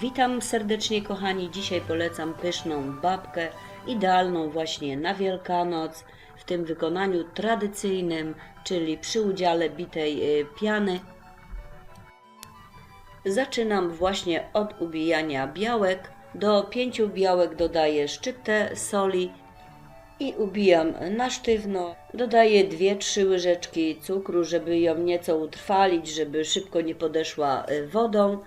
Witam serdecznie kochani. Dzisiaj polecam pyszną babkę, idealną właśnie na Wielkanoc, w tym wykonaniu tradycyjnym, czyli przy udziale bitej y, piany. Zaczynam właśnie od ubijania białek. Do pięciu białek dodaję szczytę soli i ubijam na sztywno. Dodaję 2-3 łyżeczki cukru, żeby ją nieco utrwalić, żeby szybko nie podeszła y, wodą.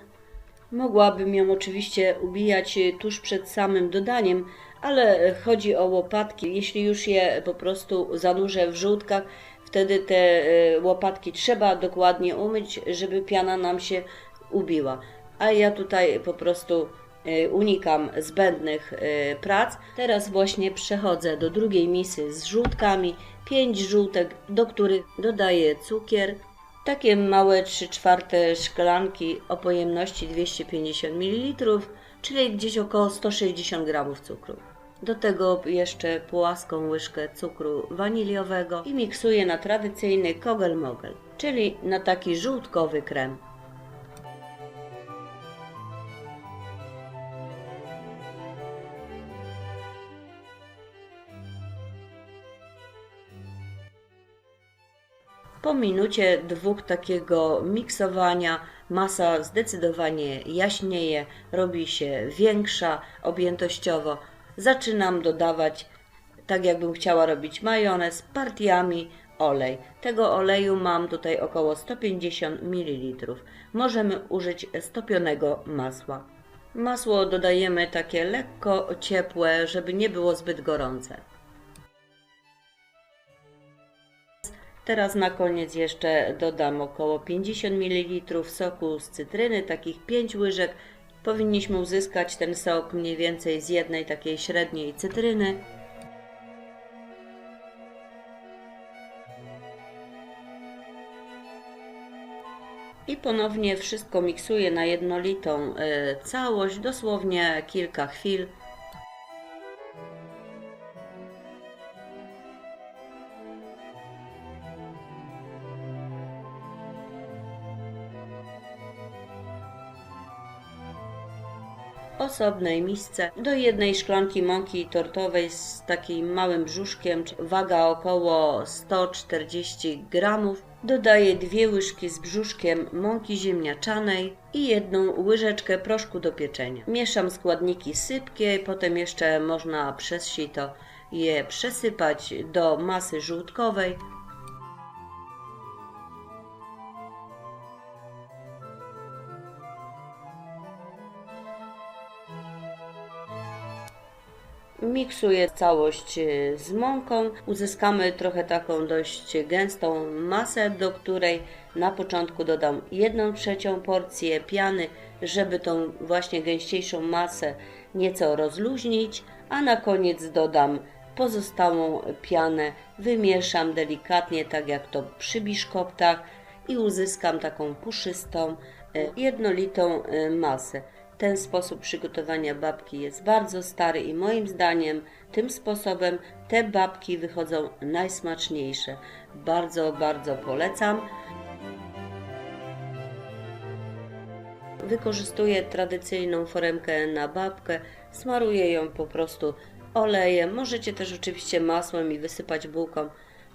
Mogłabym ją oczywiście ubijać y, tuż przed samym dodaniem, ale chodzi o łopatki. Jeśli już je po prostu zanurzę w żółtkach, wtedy te y, łopatki trzeba dokładnie umyć, żeby piana nam się ubiła. A ja tutaj po prostu y, unikam zbędnych prac. Teraz właśnie przechodzę do drugiej misy z żółtkami. 5 żółtek, do których dodaję cukier. Takie małe 3 czwarte szklanki o pojemności 250 ml, czyli gdzieś około 160 g cukru. Do tego jeszcze płaską łyżkę cukru waniliowego i miksuję na tradycyjny kogel-mogel, czyli na taki żółtkowy krem. Po minucie dwóch takiego miksowania masa zdecydowanie jaśnieje, robi się większa objętościowo. Zaczynam dodawać, tak jakbym chciała robić majonez, partiami olej. Tego oleju mam tutaj około 150 ml. Możemy użyć stopionego masła. Masło dodajemy takie lekko ciepłe, żeby nie było zbyt gorące. Teraz na koniec jeszcze dodam około 50 ml soku z cytryny, takich 5 łyżek. Powinniśmy uzyskać ten sok mniej więcej z jednej takiej średniej cytryny. I ponownie wszystko miksuję na jednolitą e, całość, dosłownie kilka chwil. Osobnej misce do jednej szklanki mąki tortowej z takim małym brzuszkiem, waga około 140 gramów. Dodaję dwie łyżki z brzuszkiem mąki ziemniaczanej i jedną łyżeczkę proszku do pieczenia. Mieszam składniki sypkie, potem jeszcze można przez sito je przesypać do masy żółtkowej. Miksuję całość e, z mąką. Uzyskamy trochę taką dość gęstą masę, do której na początku dodam 1 trzecią porcję piany, żeby tą właśnie gęściejszą masę nieco rozluźnić, a na koniec dodam pozostałą pianę, wymieszam delikatnie, tak jak to przy biszkoptach i uzyskam taką puszystą, e, jednolitą e, masę. Ten sposób przygotowania babki jest bardzo stary i moim zdaniem tym sposobem te babki wychodzą najsmaczniejsze. Bardzo, bardzo polecam. Wykorzystuję tradycyjną foremkę na babkę, smaruję ją po prostu olejem. Możecie też oczywiście masłem i wysypać bułką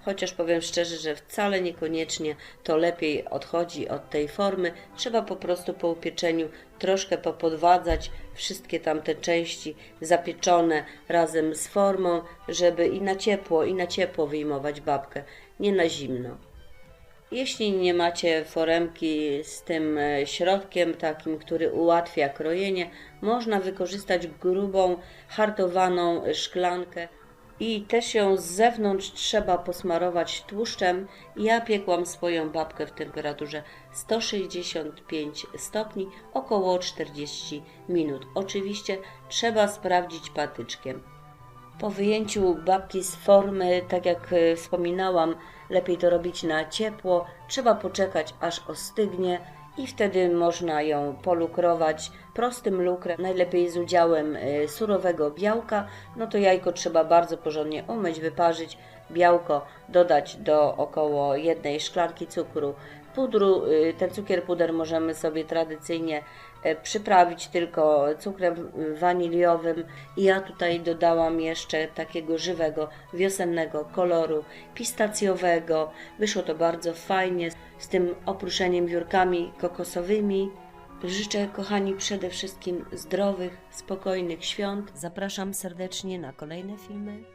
chociaż powiem szczerze, że wcale niekoniecznie to lepiej odchodzi od tej formy. Trzeba po prostu po upieczeniu troszkę popodwadzać wszystkie tamte części zapieczone razem z formą, żeby i na ciepło, i na ciepło wyjmować babkę, nie na zimno. Jeśli nie macie foremki z tym e, środkiem takim, który ułatwia krojenie, można wykorzystać grubą, hartowaną szklankę i też ją z zewnątrz trzeba posmarować tłuszczem. Ja piekłam swoją babkę w temperaturze 165 stopni około 40 minut. Oczywiście trzeba sprawdzić patyczkiem. Po wyjęciu babki z formy, tak jak e, wspominałam, lepiej to robić na ciepło. Trzeba poczekać aż ostygnie i wtedy można ją polukrować prostym lukrem, najlepiej z udziałem y, surowego białka. No to jajko trzeba bardzo porządnie umyć, wyparzyć, białko dodać do około jednej szklanki cukru, pudru. y, Ten cukier puder możemy sobie tradycyjnie e, przyprawić tylko cukrem y, waniliowym. I ja tutaj dodałam jeszcze takiego żywego, wiosennego koloru pistacjowego. Wyszło to bardzo fajnie z tym opruszeniem wiórkami kokosowymi. Życzę, kochani, przede wszystkim zdrowych, spokojnych świąt. Zapraszam serdecznie na kolejne filmy